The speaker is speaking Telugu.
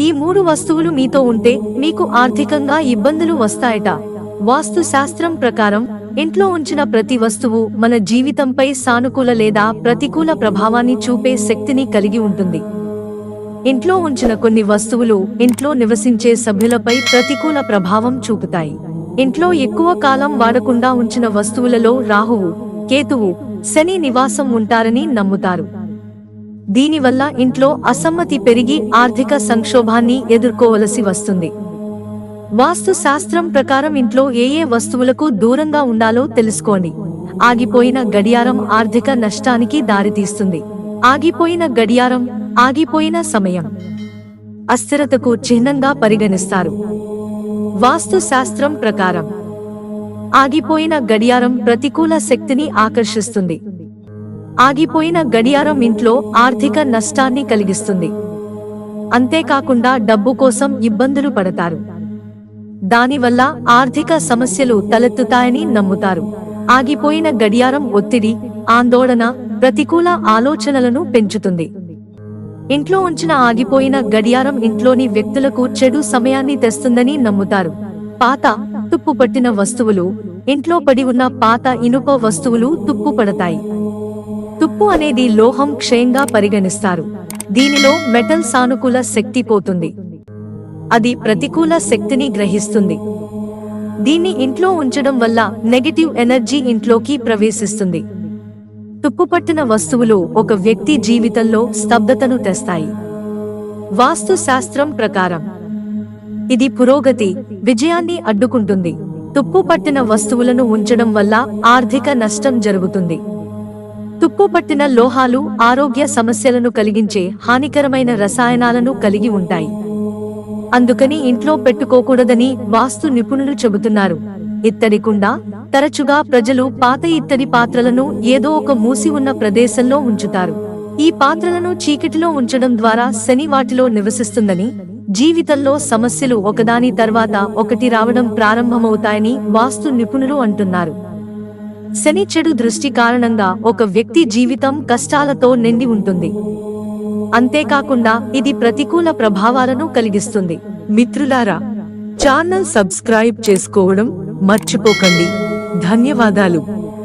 ఈ మూడు వస్తువులు మీతో ఉంటే మీకు ఆర్థికంగా ఇబ్బందులు వస్తాయట. వాస్తు శాస్త్రం ప్రకారం ఇంట్లో ఉంచిన ప్రతి వస్తువు మన జీవితంపై సానుకూల లేదా ప్రతికూల ప్రభావాన్ని చూపే శక్తిని కలిగి ఉంటుంది. ఇంట్లో ఉంచిన కొన్ని వస్తువులు ఇంట్లో నివసించే సభ్యులపై ప్రతికూల ప్రభావం చూపుతాయి. ఇంట్లో ఎక్కువ కాలం వాడకుండా ఉంచిన వస్తువులలో రాహువు కేతువు శని నివాసం ఉంటారని నమ్ముతారు. దీనివల్ల ఇంట్లో అసమ్మతి పెరిగి ఆర్థిక సంక్షోభాన్ని ఎదుర్కోవలసి వస్తుంది. వాస్తు శాస్త్రం ప్రకారం ఇంట్లో ఏ ఏ వస్తువులకు దూరంగా ఉండాలో తెలుసుకోండి. ఆగిపోయిన గడియారం ఆర్థిక నష్టానికి దారితీస్తుంది. ఆగిపోయిన గడియారం ఆగిపోయిన సమయం. అస్థిరతకు చిహ్నంగా పరిగణిస్తారు. వాస్తు శాస్త్రం ప్రకారం ఆగిపోయిన గడియారం ప్రతికూల శక్తిని ఆకర్షిస్తుంది. ఆగిపోయిన గడియారం ఇంట్లో ఆర్థిక నష్టాన్ని కలిగిస్తుంది. అంతేకాకుండా డబ్బు కోసం ఇబ్బందులు పడతారు. దానివల్ల ఆర్థిక సమస్యలు తలెత్తుతాయని నమ్ముతారు. ఆగిపోయిన గడియారం ఒత్తిడి ఆందోళన ప్రతికూల ఆలోచనలను పెంచుతుంది. ఇంట్లో ఉంచిన ఆగిపోయిన గడియారం ఇంట్లోని వ్యక్తులకు చెడు సమయాన్ని తెస్తుందని నమ్ముతారు. పాత తుప్పు పట్టిన వస్తువులు ఇంట్లో పడి ఉన్న పాత ఇనుప వస్తువులు తుప్పు పడతాయి తుప్పు అనేది లోహం క్షయంగా పరిగణిస్తారు. దీనిలో మెటల్ సానుకూల శక్తి పోతుంది. అది ప్రతికూల శక్తిని గ్రహిస్తుంది. దీన్ని ఇంట్లో ఉంచడం వల్ల నెగటివ్ ఎనర్జీ ఇంట్లోకి ప్రవేశిస్తుంది. తుప్పుపట్టిన వస్తువులు ఒక వ్యక్తి జీవితంలో స్తబ్దతను తెస్తాయి. వాస్తు శాస్త్రం ప్రకారం ఇది పురోగతి విజయాన్ని అడ్డుకుంటుంది. తుప్పు పట్టిన వస్తువులను ఉంచడం వల్ల ఆర్థిక నష్టం జరుగుతుంది. తుప్పు పట్టిన లోహాలు ఆరోగ్య సమస్యలను కలిగించే హానికరమైన రసాయనాలను కలిగి ఉంటాయి. అందుకని ఇంట్లో పెట్టుకోకూడదని వాస్తు నిపుణులు చెబుతున్నారు. ఇత్తడి కుండ తరచుగా ప్రజలు పాత ఇత్తడి పాత్రలను ఏదో ఒక మూసి ఉన్న ప్రదేశంలో ఉంచుతారు. ఈ పాత్రలను చీకటిలో ఉంచడం ద్వారా శని వాటిలో నివసిస్తుందని జీవితంలో సమస్యలు ఒకదాని తర్వాత ఒకటి రావడం ప్రారంభమవుతాయని వాస్తు నిపుణులు అంటున్నారు. శని చెడు దృష్టి కారణంగా ఒక వ్యక్తి జీవితం కష్టాలతో నిండి ఉంటుంది. అంతేకాకుండా ఇది ప్రతికూల ప్రభావాలను కలిగిస్తుంది. మిత్రులారా ఛానల్ సబ్స్క్రైబ్ చేసుకోవడం మర్చిపోకండి. ధన్యవాదాలు.